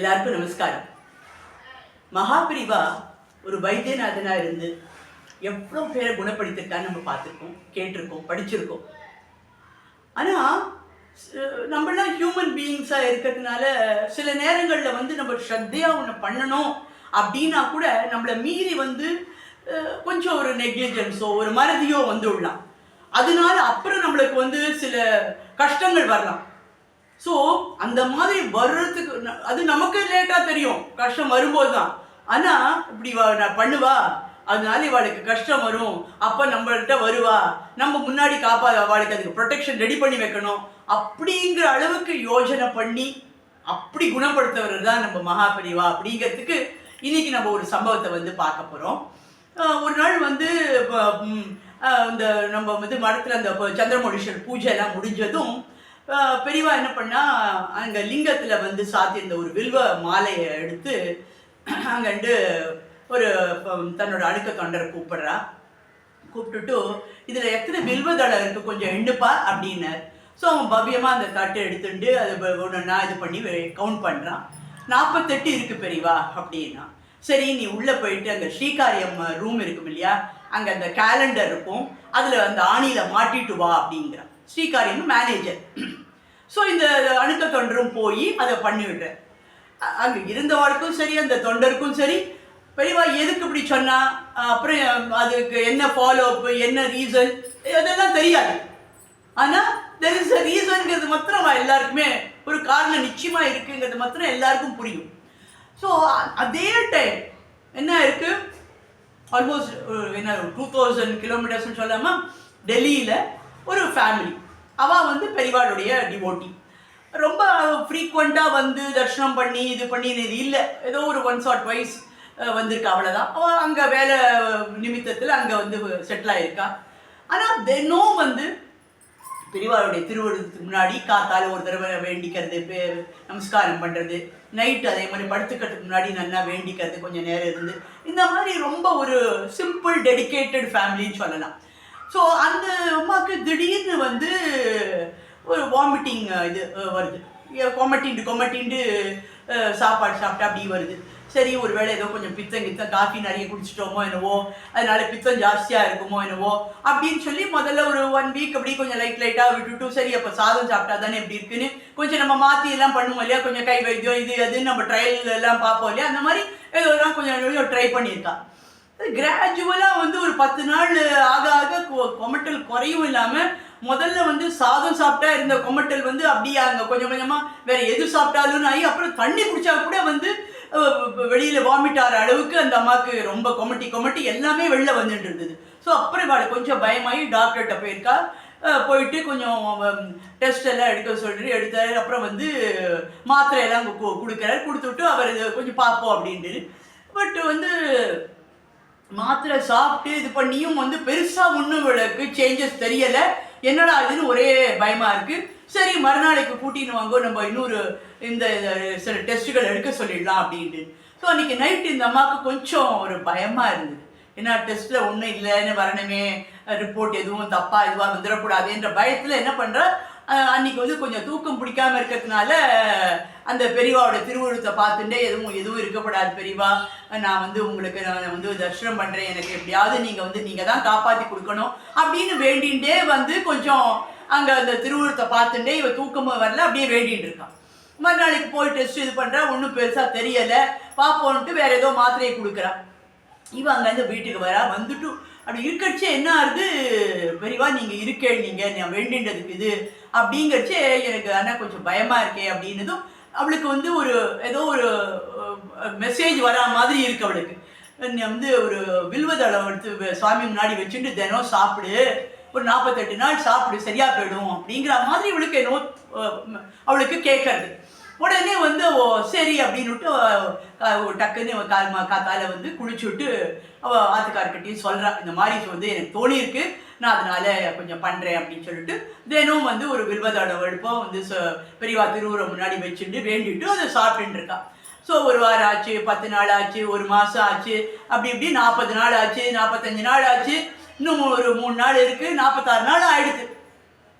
எல்லாருக்கும் நமஸ்காரம். மகாபிரிவா ஒரு வைத்தியநாதனாக இருந்து எவ்வளோ பேரை குணப்படுத்திருக்கான்னு நம்ம பார்த்துருக்கோம் கேட்டிருக்கோம் படிச்சிருக்கோம். ஆனால் நம்மளாம் ஹியூமன் பீயிங்ஸாக இருக்கிறதுனால சில நேரங்களில் வந்து நம்ம ஸ்ரத்தையாக ஒன்று பண்ணணும் அப்படின்னா கூட நம்மளை மீறி வந்து கொஞ்சம் ஒரு நெக்லிஜென்ஸோ ஒரு மறதியோ வந்துவிடலாம் அதனால அப்புறம் நம்மளுக்கு வந்து சில கஷ்டங்கள் வரலாம். ஸோ அந்த மாதிரி வர்றதுக்கு அது நமக்கு லேட்டாக தெரியும். கஷ்டம் வரும்போது தான் ஆனால் இப்படி நான் பண்ணுவா? அதனால இவாளுக்கு கஷ்டம் வரும். அப்போ நம்மள்கிட்ட வருவா? நம்ம முன்னாடி காப்பா அவளுக்கு அதுக்கு ப்ரொடெக்ஷன் ரெடி பண்ணி வைக்கணும். அப்படிங்கிற அளவுக்கு யோஜனை பண்ணி அப்படி குணப்படுத்தவர் தான் நம்ம மகாபரிவா அப்படிங்கிறதுக்கு இன்னைக்கு நம்ம ஒரு சம்பவத்தை வந்து பார்க்க போகிறோம் ஒரு நாள் வந்து இந்த நம்ம வந்து மரத்தில் அந்த ப- பூஜை எல்லாம் முடிஞ்சதும் பெரியவா என்ன பண்ணா அங்கே லிங்கத்தில் வந்து சாத்தியிருந்த ஒரு வில்வ மாலையை எடுத்து அங்கண்டு ஒரு தன்னோட அடுக்க தொண்டரை கூப்பிடுறா. கூப்பிட்டுட்டு இதில் எத்தனை வில்வதளம் இருக்குது கொஞ்சம் எண்ணுப்பா அப்படின்னார். ஸோ அவன் பவ்யமாக அந்த தட்டை எடுத்துட்டு அதை ஒன்றுனா இது பண்ணி கவுண்ட் பண்ணுறான் நாற்பத்தெட்டு இருக்கு பெரியவா அப்படின்னா. சரி நீ உள்ளே போயிட்டு அங்கே ஸ்ரீகாரியம் ரூம் இருக்கும் இல்லையா? அங்கே அந்த கேலண்டர் இருக்கும். அதில் அந்த ஆணியில் மாட்டிட்டு வா அப்படிங்கிறான். ஸ்ரீகாரியம் மேனேஜர் ஸோ இந்த அணுக்க தொண்டரும் போய் அதை பண்ணிவிட்டேன் அங்கே இருந்தவருக்கும் சரி அந்த தொண்டருக்கும் சரி பெரியவா எதுக்கு இப்படி சொன்னா அப்புறம் அதுக்கு என்ன ஃபாலோ அப் என்ன ரீசன் அதெல்லாம் தெரியாது. ஆனால் தெர் இஸ் அ ரீசன்ங்கிறது மாத்திரம் எல்லாருக்குமே ஒரு காரணம் நிச்சயமாக இருக்குங்கிறது மாத்திரம் எல்லாருக்கும் புரியும். ஸோ அதே டைம் என்ன இருக்கு? ஆல்மோஸ்ட் என்ன டூ தௌசண்ட் கிலோமீட்டர்ஸ்னு சொல்லாமல் டெல்லியில் ஒரு ஃபேமிலி அவள் வந்து பெரியவாளுடைய டிவோட்டி ரொம்ப ஃப்ரீக்வெண்ட்டாக வந்து தரிசனம் பண்ணி இது பண்ணி இது இல்லை. ஏதோ ஒரு ஒன்ஸ் ஆர் ட்வைஸ் வந்திருக்கா அவ்வளோதான் அவள் அங்கே வேலை நிமித்தத்தில் அங்கே வந்து செட்டில் ஆயிருக்கா. ஆனால் தினம் வந்து பெரியவாளுடைய திருவருத்துக்கு முன்னாடி காத்தால ஒரு தடவை வேண்டிக்கிறது நமஸ்காரம் பண்ணுறது நைட்டு அதே மாதிரி படுத்துக்கிறதுக்கு முன்னாடி நல்லா வேண்டிக்கிறது கொஞ்சம் நேரம் இருந்து. இந்த மாதிரி ரொம்ப ஒரு சிம்பிள் டெடிகேட்டட் ஃபேமிலின்னு சொல்லலாம். ஸோ அந்த அம்மாவுக்கு திடீர்னு வந்து ஒரு வாமிட்டிங் இது வருது. கொமட்டிண்டு கொமட்டிண்டு சாப்பாடு சாப்பிட்டா அப்படி வருது. சரி ஒருவேளை ஏதோ கொஞ்சம் பித்தம் கித்தம் காஃபி நிறைய குடிச்சிட்டோமோ என்னவோ அதனால பித்தம் ஜாஸ்தியாக இருக்குமோ என்னவோ அப்படின்னு சொல்லி முதல்ல ஒரு ஒன் வீக் அப்படி கொஞ்சம் லைட் லைட்டாக விட்டுட்டு சரி அப்போ சாதம் சாப்பிட்டா தானே எப்படி இருக்குன்னு கொஞ்சம் நம்ம மாற்றி எல்லாம் பண்ணுவோம் இல்லையா? கொஞ்சம் கை வைத்தியம் இது அதுன்னு நம்ம ட்ரையல் எல்லாம் பார்ப்போம் இல்லையா? அந்த மாதிரி ஏதோ எல்லாம் கொஞ்சம் கொஞ்சம் ட்ரை பண்ணியிருக்கா. கிராஜுவலாக வந்து ஒரு பத்து நாள் ஆக ஆக கொ- கொமட்டல் குறையும் இல்லாமல் முதல்ல வந்து சாதம் சாப்பிட்டா இருந்த கொமட்டல் வந்து அப்படியே அங்கே கொஞ்சம் கொஞ்சமாக வேறு எது சாப்பிட்டாலும் ஆகி அப்புறம் தண்ணி குடிச்சா கூட வந்து வெளியில் வாமிட் ஆகிற அளவுக்கு அந்த அம்மாவுக்கு ரொம்ப கொமட்டி கொமட்டி எல்லாமே வெளில வந்துட்டு இருந்தது. ஸோ அப்புறம் இவாள் கொஞ்சம் பயமாகி டாக்டர்கிட்ட போயிருக்கா. போயிட்டு கொஞ்சம் டெஸ்ட் எல்லாம் எடுக்க சொல்லிட்டு எடுத்தாரு. அப்புறம் வந்து மாத்திரையெல்லாம் கொடுக்குறாரு. கொடுத்துட்டு அவர் கொஞ்சம் பார்ப்போம் அப்படின்ட்டு. பட் வந்து மாத்திரை சாப்பிட்டு இது பண்ணியும் வந்து பெருசாக ஒன்றுங்களுக்கு சேஞ்சஸ் தெரியலை. என்னடா இதுன்னு ஒரே பயமாக இருக்குது சரி மறுநாளைக்கு கூட்டின்னு வாங்க நம்ம இன்னொரு இந்த சில டெஸ்ட்டுகள் எடுக்க சொல்லிடலாம் அப்படின்ட்டு. ஸோ அன்னைக்கு நைட்டு இந்த அம்மாவுக்கு கொஞ்சம் ஒரு பயமாக இருந்தது. ஏன்னா டெஸ்ட்டில் ஒன்றும் இல்லைன்னு வரணுமே. ரிப்போர்ட் எதுவும் தப்பாக இதுவாக வந்துடக்கூடாதுன்ற பயத்தில் என்ன பண்றா? அன்னைக்கு வந்து கொஞ்சம் தூக்கம் பிடிக்காம இருக்கிறதுனால அந்த பெரியவாவோட திருவுருவத்தை பார்த்துட்டே எதுவும் எதுவும் இருக்கப்படாது பெரியவா. நான் வந்து உங்களுக்கு நான் வந்து தர்ஷனம் பண்றேன். எனக்கு எப்படியாவது நீங்க வந்து நீங்க தான் காப்பாத்தி கொடுக்கணும் அப்படின்னு வேண்டிகிட்டே வந்து கொஞ்சம் அங்க அந்த திருவுருவத்தை பார்த்துட்டே இவ தூக்கமும் வரல அப்படியே வேண்டிட்டு இருக்கான் மறுநாளைக்கு போய் டெஸ்ட் இது பண்ணுறா ஒன்றும் பெருசா தெரியல. பார்ப்போன்ட்டு வேற ஏதோ மாத்திரையை கொடுக்குறா. இவன் அங்கேருந்து வீட்டுக்கு வரா. வந்துட்டு அப்படி இருக்கச்சே என்ன ஆகுது பெரியவா நீங்கள் இருக்கேன் நீங்கள் நான் வேண்டின்றதுக்கு இது அப்படிங்கிறச்சு எனக்கு ஆனால் கொஞ்சம் பயமா இருக்கே அப்படின்னதும் அவளுக்கு வந்து ஒரு ஏதோ ஒரு மெசேஜ் வரா மாதிரி இருக்கு அவளுக்கு. நீ வந்து ஒரு வில்வதளம் எடுத்து சுவாமி முன்னாடி வச்சுட்டு தினம் சாப்பிடு ஒரு நாற்பத்தெட்டு நாள் சாப்பிடு சரியா போயிடும் அப்படிங்கிற மாதிரி இவளுக்கு என்னோ அவளுக்கு கேட்கறது. உடனே வந்து ஓ சரி அப்படின்னுட்டு டக்குன்னு கால் மா- காத்தால வந்து குளிச்சுட்டு அவள் ஆத்துக்காரர்கிட்டயும் சொல்கிறான் இந்த மாதிரி வந்து எனக்கு தோணியிருக்கு. நான் அதனால கொஞ்சம் பண்ணுறேன் அப்படின்னு சொல்லிட்டு தினம் வந்து ஒரு வில்வதோட வெளுப்பம் வந்து ச- பெரியவா திருவுரை முன்னாடி வச்சுட்டு வேண்டிட்டு அதை சாப்பிட்டுட்டு இருக்கா ஸோ ஒரு வாரம் ஆச்சு பத்து நாள் ஆச்சு ஒரு மாதம் ஆச்சு அப்படி இப்படி நாற்பது நாள் ஆச்சு நாற்பத்தஞ்சு நாள் ஆச்சு இன்னும் ஒரு மூணு நாள் இருக்குது நாற்பத்தாறு நாள் ஆயிடுது.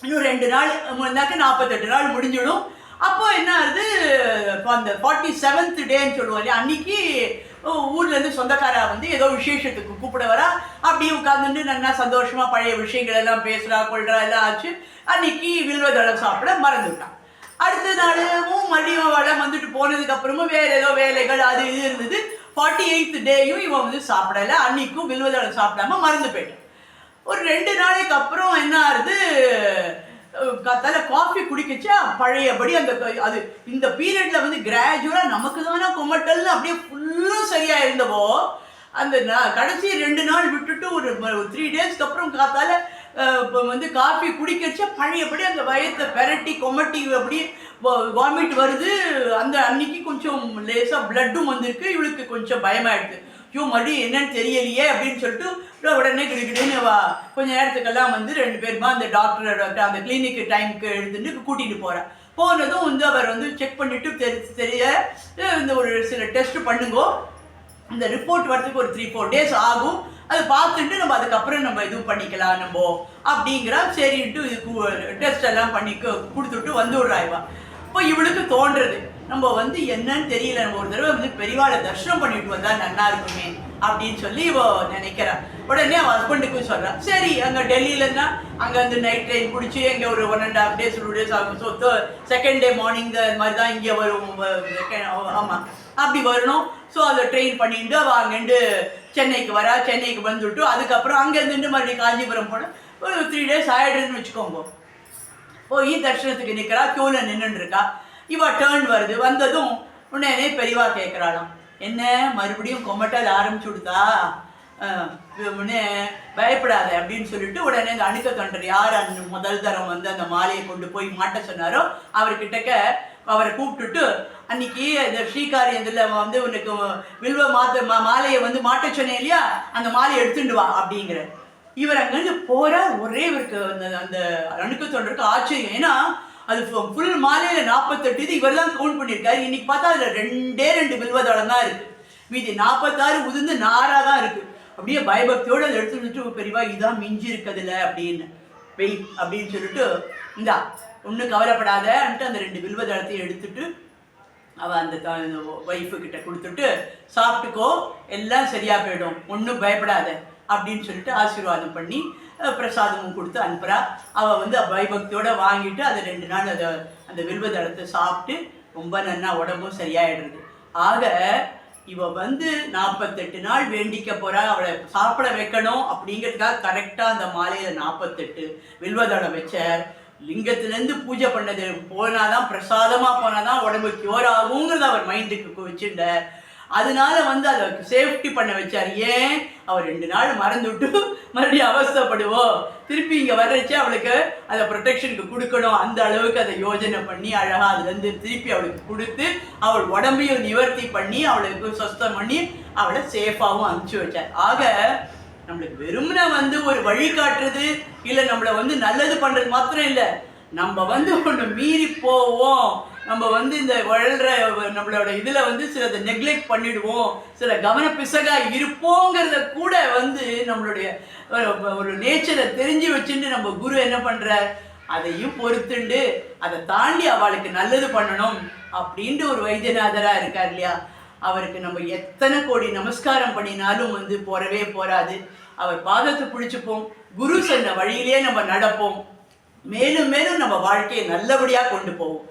இன்னும் ரெண்டு நாள் முடிந்தாக்க நாற்பத்தெட்டு நாள் முடிஞ்சிடும். அப்போ என்ன ஆகுது இப்போ அந்த ஃபார்ட்டி செவன்த் டேன்னு சொல்லுவோம் இல்லையா அன்னைக்கு ஊர்லேருந்து சொந்தக்காரா வந்து ஏதோ விசேஷத்துக்கு கூப்பிட வரா அப்படியே உட்காந்துட்டு நல்லா சந்தோஷமா பழைய விஷயங்கள் எல்லாம் பேசுறா கொள்றா எல்லாம் ஆச்சு. அன்னைக்கு வில்வதளம் சாப்பிட மறந்துவிட்டான் அடுத்த நாளும் மறுபடியும் வளம் வந்துட்டு போனதுக்கு அப்புறமும் வேற ஏதோ வேலைகள் அது இது இருந்தது. ஃபார்ட்டி எயித் டேயும் இவன் வந்து சாப்பிடல. அன்னைக்கும் வில்வதளம் சாப்பிடாம மறந்து போயிட்டான். ஒரு ரெண்டு நாளைக்கு அப்புறம் என்ன ஆகுது? கத்தால காஃபி குடிக்கச்சா பழையபடி அந்த அது இந்த பீரியட்ல வந்து கிராஜுவலா நமக்கு தானே கொமட்டல்னு அப்படியே ஃபுல்லும் சரியா இருந்தவோ அந்த கடைசி ரெண்டு நாள் விட்டுட்டு ஒரு த்ரீ டேஸ்க்கு அப்புறம் காத்தால இப்போ வந்து காஃபி குடிக்கச்சா பழையபடி அந்த வயத்தை பெரட்டி கொமட்டி அப்படியே வாமிட் வருது. அந்த அன்னைக்கு கொஞ்சம் லேசாக பிளட்டும் வந்திருக்கு. இவளுக்கு கொஞ்சம் பயமாயிடுது. ஐயோ மறுபடியும் என்னன்னு தெரியலையே அப்படின்னு சொல்லிட்டு உடனே கிடுக்கிடுன்னு வா கொஞ்ச நேரத்துக்கெல்லாம் வந்து ரெண்டு பேருமா அந்த டாக்டர் அந்த கிளினிக் டைமுக்கு எழுதுன்னு கூட்டிட்டு போறா. போனதும் வந்து அவர் வந்து செக் பண்ணிட்டு தெரி தெரிய இந்த ஒரு சில டெஸ்ட் பண்ணுங்கோ. இந்த ரிப்போர்ட் வரதுக்கு ஒரு த்ரீ ஃபோர் டேஸ் ஆகும். அதை பார்த்துட்டு நம்ம அதுக்கப்புறம் நம்ம இதுவும் பண்ணிக்கலாம் நம்ம. அப்படிங்கிறா சரின்ட்டு இதுக்கு டெஸ்ட் எல்லாம் பண்ணி கொடுத்துட்டு வந்து விடுறாய்வா இப்போ இவளுக்கு தோன்றது. நம்ம வந்து என்னன்னு தெரியல. நம்ம ஒரு தடவை வந்து பெரியவாளை தர்ஷனம் பண்ணிட்டு வந்தா நல்லா இருக்குமே அப்படின்னு சொல்லி இவ நினைக்கிறான் உடனே அவன் ஹஸ்பண்டுக்கும் சொல்றான் சரி அங்க டெல்லியிலன்னா அங்க வந்து நைட் ட்ரெயின் பிடிச்சி இங்க ஒரு one and half days two days ஆகும். ஸோ செகண்ட் டே மார்னிங் மாதிரி தான் இங்கே வரும். ஆமா. அப்படி வரணும். ஸோ அதை ட்ரெயின் பண்ணிட்டு அவள் அங்கேருந்து சென்னைக்கு வரா. சென்னைக்கு வந்துவிட்டு அதுக்கப்புறம் அங்கேருந்து மறுபடியும் காஞ்சிபுரம் போன ஒரு த்ரீ டேஸ் ஆயிடுறதுன்னு வச்சுக்கோங்க. போய் தர்ஷனத்துக்கு நிற்கிறா க்யூவில் நின்றுன்னு இருக்கா இவ டேர்ன் வருது வந்ததும் உடனே பெரியவா கேட்குறாளாம் என்ன மறுபடியும் கொமட்டல் ஆரம்பிச்சு கொடுத்தா உடனே பயப்படாத அப்படின்னு சொல்லிட்டு உடனே இந்த அணுக்க தொண்டர் யார் அந்த முதல் தரம் வந்து அந்த மாலையை கொண்டு போய் மாட்ட சொன்னாரோ அவர்கிட்டக்க அவரை கூப்பிட்டுட்டு அன்னைக்கு இந்த ஸ்ரீகாரியத்தில் வந்து உனக்கு வில்வ மாத்த மா- மாலையை வந்து மாட்ட சொன்னேன் இல்லையா அந்த மாலையை எடுத்துட்டு வா அப்படிங்கிற இவர் அங்கிருந்து போறார். ஒரே இவருக்கு அந்த அந்த அணுக்க தொண்டருக்கு ஆச்சரியம். ஏன்னா அது ஃபுல் மாலையில நாற்பத்தெட்டு இது இவர் தான் கவுண்ட் பண்ணியிருக்காரு. இன்னைக்கு பார்த்தா அதுல ரெண்டே ரெண்டு வில்வதளம் தான் இருக்கு. மீதி நாற்பத்தாறு உதிர்ந்து நாரா தான் இருக்கு. அப்படியே பயபக்தியோடு அதை எடுத்து வந்துட்டு பெரியவா இதான் மிஞ்சி இருக்கதில்ல அப்படின்னு. வெய் அப்படின்னு சொல்லிட்டு இந்தா ஒன்றும் கவலைப்படாதன்ட்டு அந்த ரெண்டு வில்வதளத்தையும் எடுத்துட்டு அவ அந்த ஒய்ஃபு கிட்ட கொடுத்துட்டு சாப்பிட்டுக்கோ எல்லாம் சரியா போயிடும். ஒன்றும் பயப்படாத. அப்படின்னு சொல்லிட்டு ஆசீர்வாதம் பண்ணி பிரசாதமும் கொடுத்து அனுப்புகிறா அவள் வந்து பயபக்தியோட வாங்கிட்டு அதை ரெண்டு நாள் அதை அந்த வில்வதளத்தை சாப்பிட்டு ரொம்ப நன்னா உடம்பும் சரியாயிடுறது ஆக இவ வந்து நாற்பத்தெட்டு நாள் வேண்டிக்க போறா. அவளை சாப்பிட வைக்கணும் அப்படிங்கிறதுக்காக கரெக்டாக அந்த மாலையில நாற்பத்தெட்டு வில்வதளம் வச்ச லிங்கத்திலேருந்து பூஜை பண்ணது போனாதான் பிரசாதமா போனாதான் உடம்பு கியூர் ஆகுங்கிறது அவர் மைண்டுக்கு வச்சுட்டார் அதனால வந்து அதை சேஃப்டி பண்ண வச்சார். ஏன்? அவள் ரெண்டு நாள் மறந்துவிட்டு மறுபடியும் அவஸ்தைப்படுவோம். திருப்பி இங்கே வர்றச்சு அவளுக்கு அதை ப்ரொடெக்ஷனுக்கு கொடுக்கணும். அந்த அளவுக்கு அதை யோஜனை பண்ணி அழகாக அதுலேருந்து திருப்பி அவளுக்கு கொடுத்து அவள் உடம்பையும் நிவர்த்தி பண்ணி அவளுக்கு சொஸ்தம் பண்ணி அவளை சேஃபாகவும் அனுப்பிச்சு வச்சார். ஆக நம்மளுக்கு வெறுமனை வந்து ஒரு வழி காட்டுறது இல்லை நம்மளை வந்து நல்லது பண்ணுறது மாத்திரம் இல்லை. நம்ம வந்து ஒன்று மீறி போவோம். நம்ம வந்து இந்த வளர்ற நம்மளோட இதில் வந்து சிலதை நெக்லெக்ட் பண்ணிடுவோம் சில கவன பிசகாக இருப்போங்கிறத கூட வந்து நம்மளுடைய ஒரு- நேச்சரை தெரிஞ்சு வச்சுட்டு நம்ம குரு என்ன பண்ணுறார் அதையும் பொறுத்துண்டு அதை தாண்டி அவளுக்கு நல்லது பண்ணணும் அப்படின்ட்டு ஒரு வைத்தியநாதராக இருக்கார் இல்லையா? அவருக்கு நம்ம எத்தனை கோடி நமஸ்காரம் பண்ணினாலும் வந்து போறவே போராது அவர் பாதத்தை பிடிச்சுப்போம் குரு சொன்ன வழியிலே நம்ம நடப்போம். மேலும் மேலும் நம்ம வாழ்க்கையை நல்லபடியாக கொண்டு போவோம்.